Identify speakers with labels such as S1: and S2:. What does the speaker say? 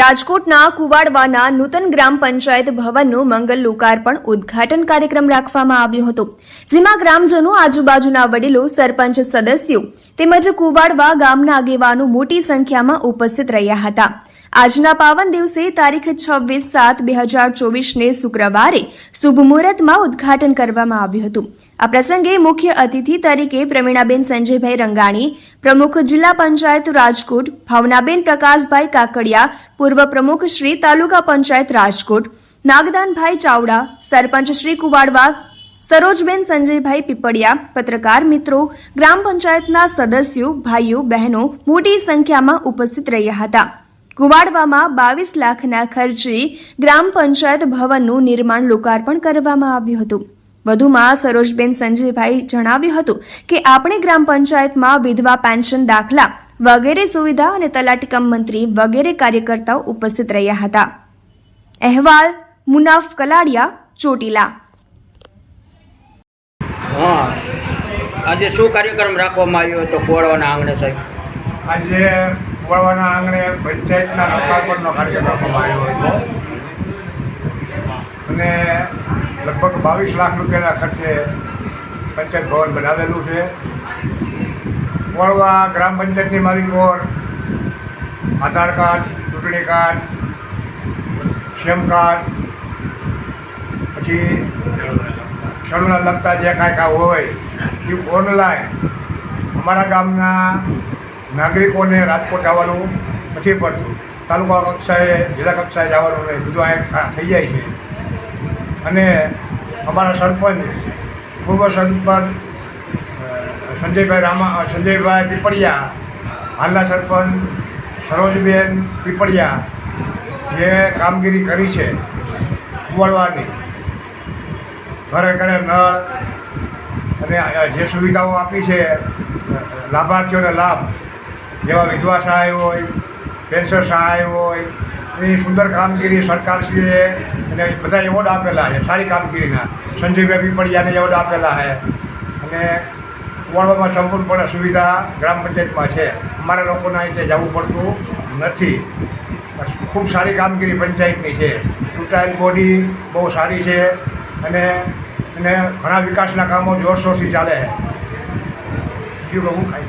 S1: રાજકોટના કુવાડવાના નૂતન ગ્રામ પંચાયત ભવનનું મંગલ લોકાર્પણ ઉદ્ઘાટન કાર્યક્રમ રાખવામાં આવ્યો હતો, જેમાં ગ્રામજનો, આજુબાજુના વડીલો, સરપંચ સદસ્યો તેમજ કુવાડવા ગામના આગેવાનો મોટી સંખ્યામાં ઉપસ્થિત રહ્યા હતા. આજના પાવન દિવસે તારીખ છવ્વીસ સાત બે હજાર ચોવીસને શુક્રવારે શુભ મુહૂર્તમાં ઉદ્ઘાટન કરવામાં આવ્યું હતું. આ પ્રસંગે મુખ્ય અતિથિ તરીકે પ્રવીણાબેન સંજયભાઈ રંગાણી, પ્રમુખ જિલ્લા પંચાયત રાજકોટ, ભાવનાબેન પ્રકાશભાઈ કાકડિયા, પૂર્વ પ્રમુખ શ્રી તાલુકા પંચાયત રાજકોટ, નાગદાનભાઈ ચાવડા, સરપંચ શ્રી કુવાડવા, સરોજબેન સંજયભાઈ પીપળિયા, પત્રકાર મિત્રો, ગ્રામ પંચાયતના સદસ્યો, ભાઈઓ, બહેનો મોટી સંખ્યામાં ઉપસ્થિત રહ્યા હતા. કુવાડવામાં બાવીસ લાખના ખર્ચે ગ્રામ પંચાયત ભવનનું નિર્માણ લોકાર્પણ કરવામાં આવ્યું હતું. વધુમાં સરોજબેન સંજયભાઈ જણાવ્યું હતું કે આપણે ગ્રામ પંચાયતમાં વિધવા પેન્શન દાખલા વગેરે સુવિધા અને તલાટીકમ મંત્રી વગેરે કાર્યકર્તાઓ ઉપસ્થિત રહ્યા હતા. અહેવાલ મુનાફ કલાડિયા, ચોટીલા.
S2: આજે શું કાર્યક્રમ રાખવામાં આવ્યો હતો? કોળવાના આંગણે સાહેબ?
S3: આજે વળવાના આંગણે પંચાયતના લોકાર્પણનો કાર્યક્રમ રાખવામાં આવ્યો હતો. અને લગભગ બાવીસ લાખ રૂપિયાના ખર્ચે પંચાયત ભવન બનાવેલું છે. વળવા ગ્રામ પંચાયતની માલિકો આધાર કાર્ડ, ચૂંટણી કાર્ડ શ્રમ કાર્ડ, પછી ખેડૂતને લગતા જે કાંઈ કાંઈ હોય, એ ઓનલાઈન અમારા ગામના નાગરિકોને રાજકોટ જવાનું નથી પડતું. તાલુકા કક્ષાએ, જિલ્લા કક્ષાએ જવાનું નહીં. બધું અહીંયા થઈ જાય છે. અને અમારા સરપંચ, પૂર્વ સરપંચ સંજયભાઈ રામા સંજયભાઈ પીપળિયા, હાલના સરપંચ, સરોજબેન પીપળિયા, જે કામગીરી કરી છે કુવાડવાની ઘરે ઘરે નળ અને જે સુવિધાઓ આપી છે લાભાર્થીઓને લાભ જેવા વિધવા સહાય હોય, પેન્શન સહાય હોય, એની સુંદર કામગીરી સરકારશ્રીએ અને બધા એવોર્ડ આપેલા છે, સારી કામગીરીના. સંજયભાઈ પીપળિયાને એવોર્ડ આપેલા છે. અને કુવાડવામાં સંપૂર્ણપણે સુવિધા ગ્રામ પંચાયતમાં છે. અમારા લોકોને અહીંથી જવું પડતું નથી. ખૂબ સારી કામગીરી પંચાયતની છે. ચૂંટાયેલ બોડી બહુ સારી છે અને અને ઘણા વિકાસના કામો જોરશોરથી ચાલે છે. બીજું કહું? ખાઈ